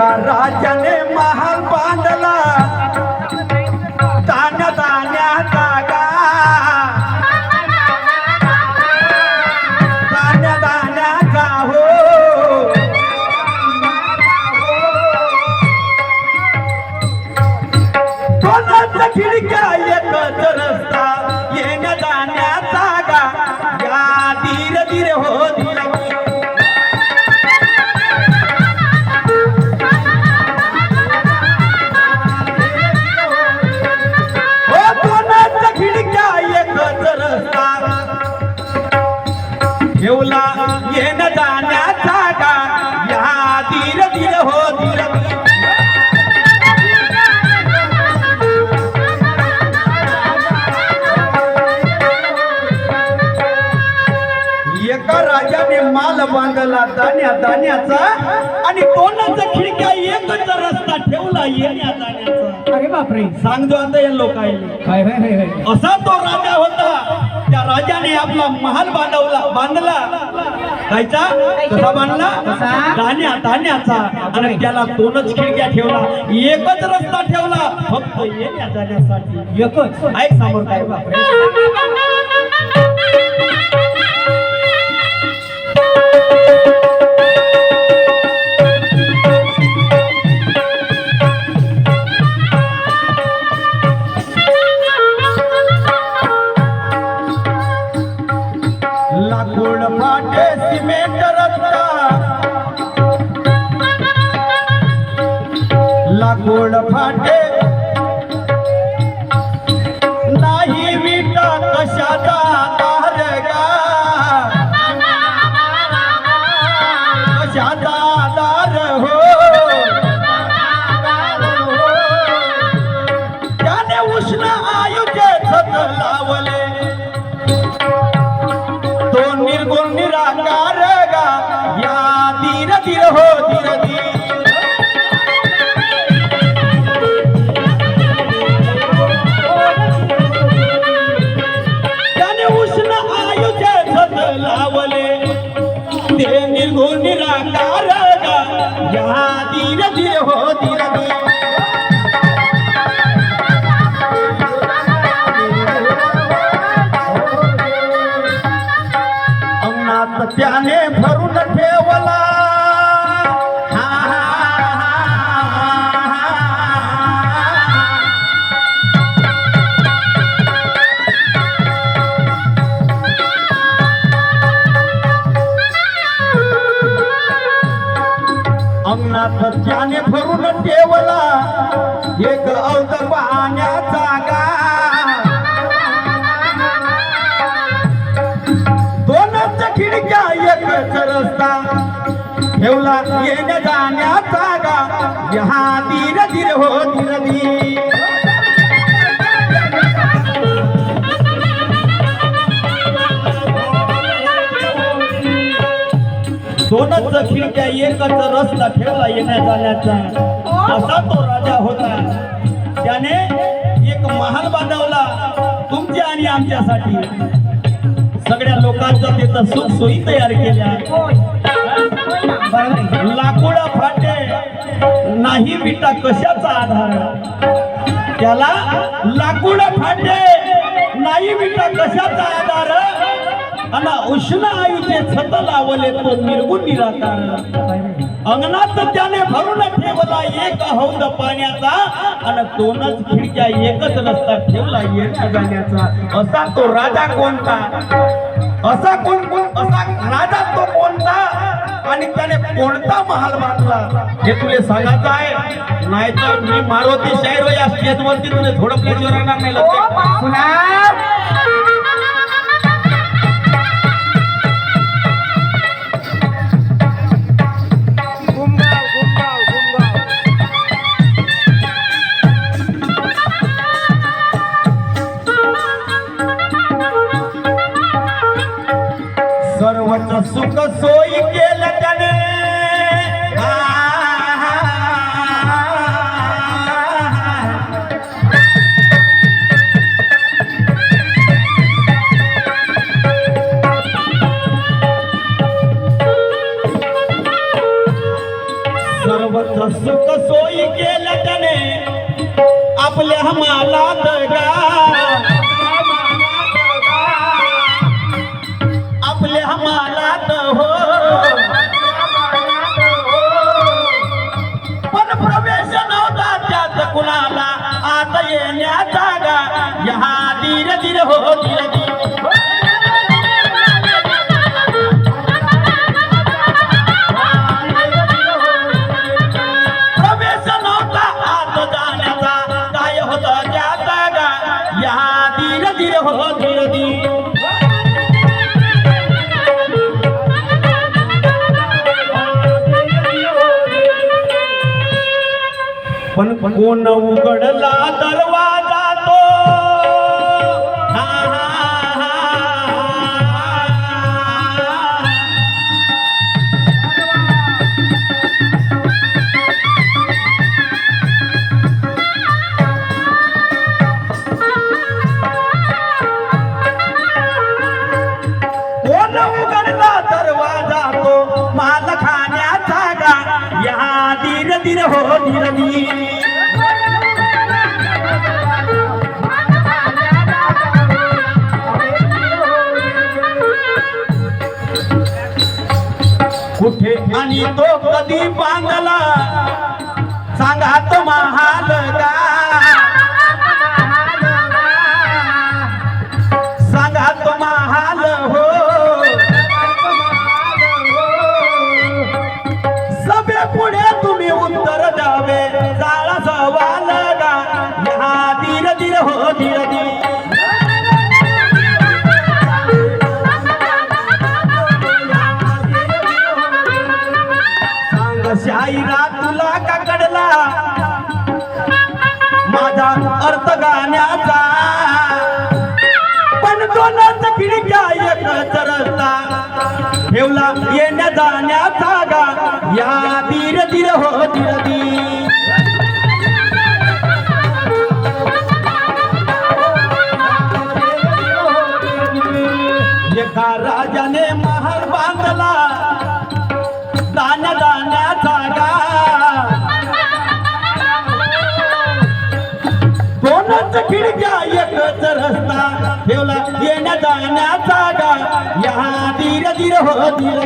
एका राजाने महाल बांधला? तान्या तान्याचा गा तान्या तान्याचा हो कोणाच्या खिडक्या बांधला दाण्या दाण्याचा आणि कोणाचा खिडक्या एकच रस्ता ठेवला येण्या जाण्याचा अरे बापरे. सांगतो आता या लोकायले. काय हाय असा तो राजा होता. त्या राजाने आपला महाल बांधवला बांधला. कायचा? कसा बांधला? धान्या धान्याचा आणि त्याला दोनच खिडक्या ठेवला. एकच रस्ता ठेवला. फक्त येण्या जाण्यासाठी एकच. ऐक समोर काय? बापरे. लाकूड फाटे? नाही विटा कशाचा आधार कशाचा आधार हो? त्याने उष्ण आयुचे लावले. सत्याने भरून ठेवला दोनच खिडक्या एकच रस्ता ठेवला येण्या जाण्याचा. असा तो राजा होता. त्याने एक महाल बांधवला तुमच्या आणि आमच्यासाठी. सगळ्या लोकांचा तिथं सुख सोयी तयार केल्या. लाकुडा फाटे नाही विटा कशाचा आधार? त्याला लाकुडा फाटे नाही विटा कशाचा आधार? आणि उष्ण आयुचे छत लावले तो निर्गुण निराकार. अंगणात त्याने भरून ठेवला एक हौद पाण्याचा आणि दोनच खिडक्या एकच रस्ता ठेवला येण्या जाण्याचा असा तो राजा कोणता? असा कोण कोण असा राजा तो कोणता? आणि त्याने कोणता महाल बांधला? हे तुले सांगायचं आहे? नाहीतर मी मारुती शाहीर या स्टेजवरती तुला थोडं प्लेस राहणार नाही लक्षात सुख सोयी केलं धीर धीर हो, हो धीर धीर. प्रवेश नव्हता आत जाण्याचा. कुठे तो कधी बांधला? सांगा तो महाल दोनच खिडक्या एकच रस्ता ठेवला येण्या जाण्याचा गा या धीर धीर हो धीर धीर एका राजाने महाल बांधला. दाण्या दाण्याचा गा दोनच खिडक्या एकच रस्ता ठेवला. येण्या जाण्याचा गा या धीर धीर हो धीर